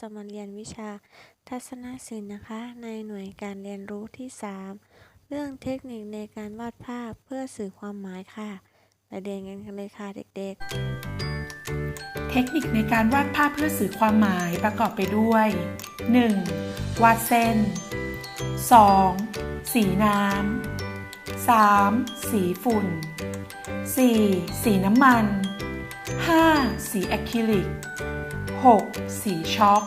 จะมาเรียนวิชาทัศนศิลป์นะคะ ในหน่วยการเรียนรู้ที่ 3 เรื่องเทคนิคในการวาดภาพเพื่อสื่อความหมายค่ะไปเรียนกันเลยค่ะเด็กเทคนิคในการวาดภาพเพื่อสื่อความหมายประกอบไปด้วย 1. วาดเส้น 2. สีน้ำ 3. สีฝุ่น 4. สีน้ำมัน 5. สีอะคริลิก 6. สีช็อก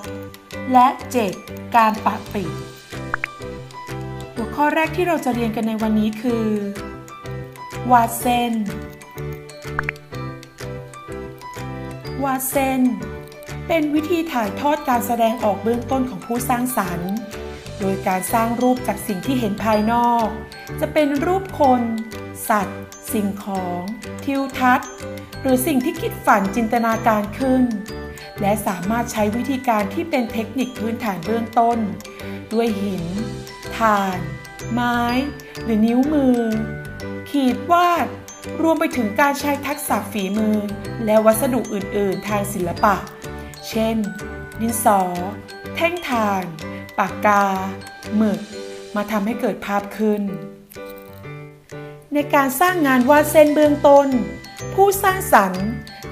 และ 7. การปะปิดหัวข้อแรกที่เราจะเรียนกันในวันนี้คือ วาดเส้น วาดเส้น เป็นวิธีถ่ายทอดการแสดงออกเบื้องต้นของผู้สร้างสรรค์ โดยการสร้างรูปจากสิ่งที่เห็นภายนอก จะเป็นรูปคน สัตว์ สิ่งของ ทิวทัศน์ หรือสิ่งที่คิดฝันจินตนาการขึ้น และสามารถใช้วิธีการที่เป็นเทคนิคพื้นฐานเบื้องต้น ด้วยหินถ่าน ไม้ หรือนิ้วมือ ขีดวาด รวมไปถึงการใช้ทักษะฝีมือ และวัสดุอื่น ๆ ทางศิลปะ เช่น ดินสอ แท่งถ่าน ปากกา หมึก มาทำให้เกิดภาพขึ้น ในการสร้างงานวาดเส้นเบื้องต้น ผู้สร้างสรรค์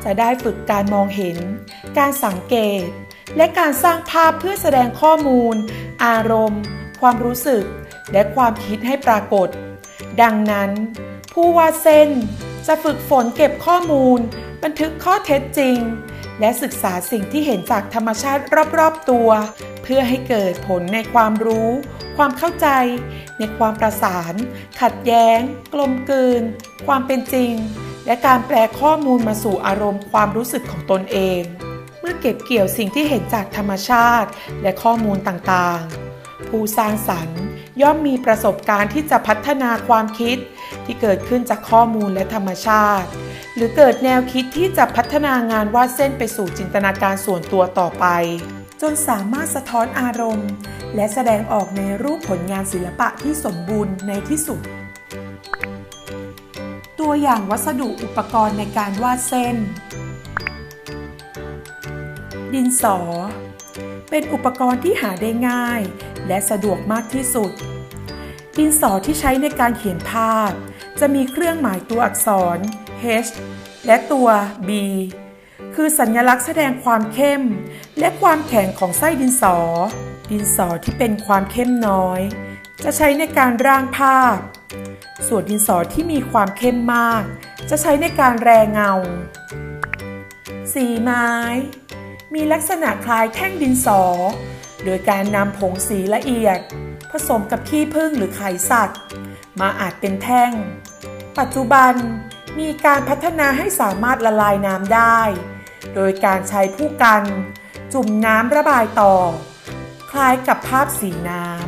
จะได้ฝึกการมองเห็น การสังเกต และการสร้างภาพเพื่อแสดงข้อมูล อารมณ์ ความรู้สึก และความคิดให้ปรากฏ ดังนั้น ผู้วาดเส้นจะฝึกฝนเก็บข้อมูล บันทึกข้อเท็จจริง และศึกษาสิ่งที่เห็นจากธรรมชาติรอบๆตัว เพื่อให้เกิดผลในความรู้ ความเข้าใจ ในความประสาน ขัดแย้ง กลมกลืน ความเป็นจริง และการแปลข้อมูลมาสู่อารมณ์ความรู้สึกของตนเอง เมื่อเก็บเกี่ยวสิ่งที่เห็นจากธรรมชาติ และข้อมูลต่างๆ ผู้สร้างสรรค์ย่อมมีประสบการณ์ที่จะพัฒนาความคิด ที่เกิดขึ้นจากข้อมูลและธรรมชาติ หรือเกิดแนวคิดที่จะพัฒนางานวาดเส้นไปสู่จินตนาการส่วนตัวต่อไป จนสามารถสะท้อนอารมณ์ และแสดงออกในรูปผลงานศิลปะที่สมบูรณ์ในที่สุด ตัวอย่างวัสดุอุปกรณ์ในการวาดเส้น ดินสอ เป็นอุปกรณ์ที่หาได้ง่าย และสะดวกมากที่สุด ดินสอที่ใช้ในการเขียนภาพ จะมีเครื่องหมายตัวอักษร H และตัว B คือสัญลักษณ์แสดงความเข้ม และความแข็งของไส้ดินสอ ดินสอที่เป็นความเข้มน้อย จะใช้ในการร่างภาพ ส่วนดินสอที่มีความเข้มมาก จะใช้ในการแรงเงา สีไม้ มีลักษณะคล้ายแท่งดินสอ โดยการนำผงสีละเอียด ผสมกับขี้ผึ้งหรือไข่สัตว์ มาอาจเป็นแท่ง ปัจจุบันมีการพัฒนาให้สามารถละลายน้ำได้ โดยการใช้ผู้กัน จุ่มน้ำระบายต่อ คล้ายกับภาพสีน้ำ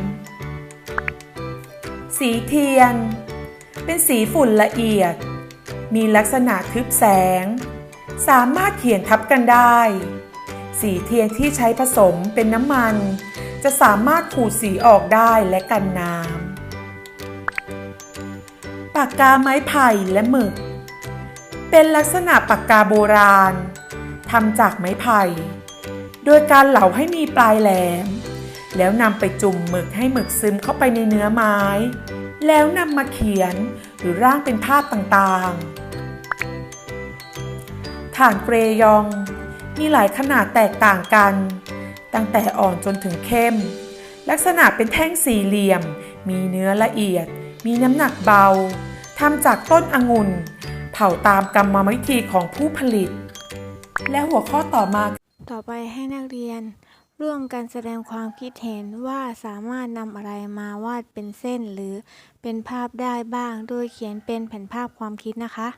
สีเทียน เป็นสีฝุ่นละเอียด มีลักษณะทึบแสง สามารถเขียนทับกันได้ สีเทียนที่ใช้ผสมเป็นน้ำมัน จะสามารถขูดสีออกได้และกันน้ำปากกาไม้ไผ่และหมึก เป็นลักษณะปากกาโบราณทำจากไม้ไผ่ โดยการเหลาให้มีปลายแหลม แล้วนำไปจุ่มหมึกให้หมึกซึมเข้าไปในเนื้อไม้ แล้วนำมาเขียนหรือร่างเป็นภาพต่างๆถ่านเกรยอง มีหลายขนาดแตกต่างกัน ตั้งแต่อ่อนจนถึงเข้ม ลักษณะเป็นแท่งสี่เหลี่ยม มีเนื้อละเอียด มีน้ำหนักเบาทำจากต้นองุ่น เผาตามกรรมวิธีของผู้ผลิต และหัวข้อต่อมา ต่อไปให้นักเรียน ร่วมกันแสดงความคิดเห็นว่าสามารถนำอะไรมาวาดเป็นเส้นหรือเป็นภาพได้บ้าง โดยเขียนเป็นแผนภาพความคิดนะคะ